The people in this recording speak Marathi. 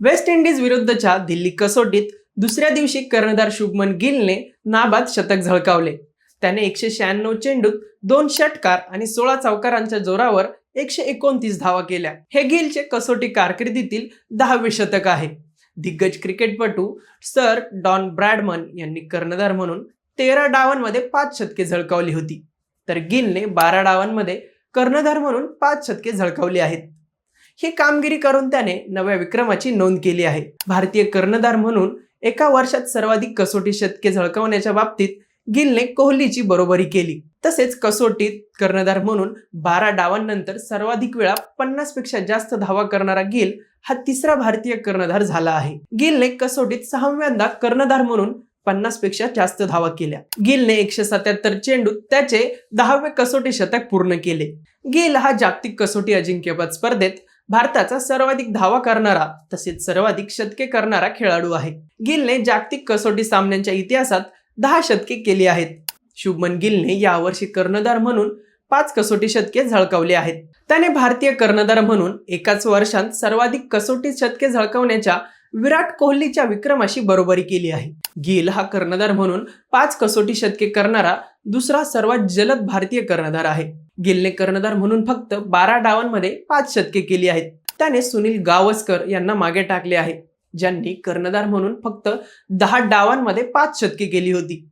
वेस्ट इंडिज विरुद्धच्या दिल्ली कसोटीत दुसऱ्या दिवशी कर्णधार शुभमन गिलने नाबाद शतक झळकावले. त्याने एकशे शहाण्णव चेंडूत दोन षटकार आणि सोळा चौकारांच्या जोरावर एकशे एकोणतीस धावा केल्या. हे गिलचे कसोटी कारकिर्दीतील दहावे शतक आहे. दिग्गज क्रिकेटपटू सर डॉन ब्रॅडमन यांनी कर्णधार म्हणून तेरा डावांमध्ये पाच शतके झळकावली होती. तर गिलने बारा डावांमध्ये कर्णधार म्हणून पाच शतके झळकावली आहेत. ही कामगिरी करून त्याने नव्या विक्रमाची नोंद केली आहे. भारतीय कर्णधार म्हणून एका वर्षात सर्वाधिक कसोटी शतके झळकवण्याच्या बाबतीत गिलने कोहलीची बरोबरी केली. तसेच कसोटीत कर्णधार म्हणून बारा डावांनंतर सर्वाधिक वेळा पन्नासपेक्षा जास्त धावा करणारा गिल हा तिसरा भारतीय कर्णधार झाला आहे. गिलने कसोटीत सहाव्यांदा कर्णधार म्हणून पन्नासपेक्षा जास्त धावा केल्या. गिलने एकशे सत्याहत्तर चेंडूत त्याचे दहावे कसोटी शतक पूर्ण केले. गिल हा जागतिक कसोटी अजिंक्यपद स्पर्धेत भारताचा सर्वाधिक धावा करणारा तसेच सर्वाधिक शतके करणारा खेळाडू आहे. गिलने जागतिक कसोटी सामन्यांच्या इतिहासात दहा शतके केली आहेत. शुभमन गिलने यावर्षी कर्णधार म्हणून पाच कसोटी शतके झळकावली आहेत. त्याने भारतीय कर्णधार म्हणून एकाच वर्षात सर्वाधिक कसोटी शतके झळकावण्याच्या विराट कोहलीच्या विक्रमाशी बरोबरी केली आहे. गिल हा कर्णधार म्हणून पाच कसोटी शतके करणारा दुसरा सर्वात जलद भारतीय कर्णधार आहे. गिलने कर्णधार म्हणून फक्त बारा डावांमध्ये पाच शतके केली आहेत. त्याने सुनील गावस्कर यांना मागे टाकले आहे. ज्यांनी कर्णधार म्हणून फक्त दहा डावांमध्ये पाच शतके केली होती.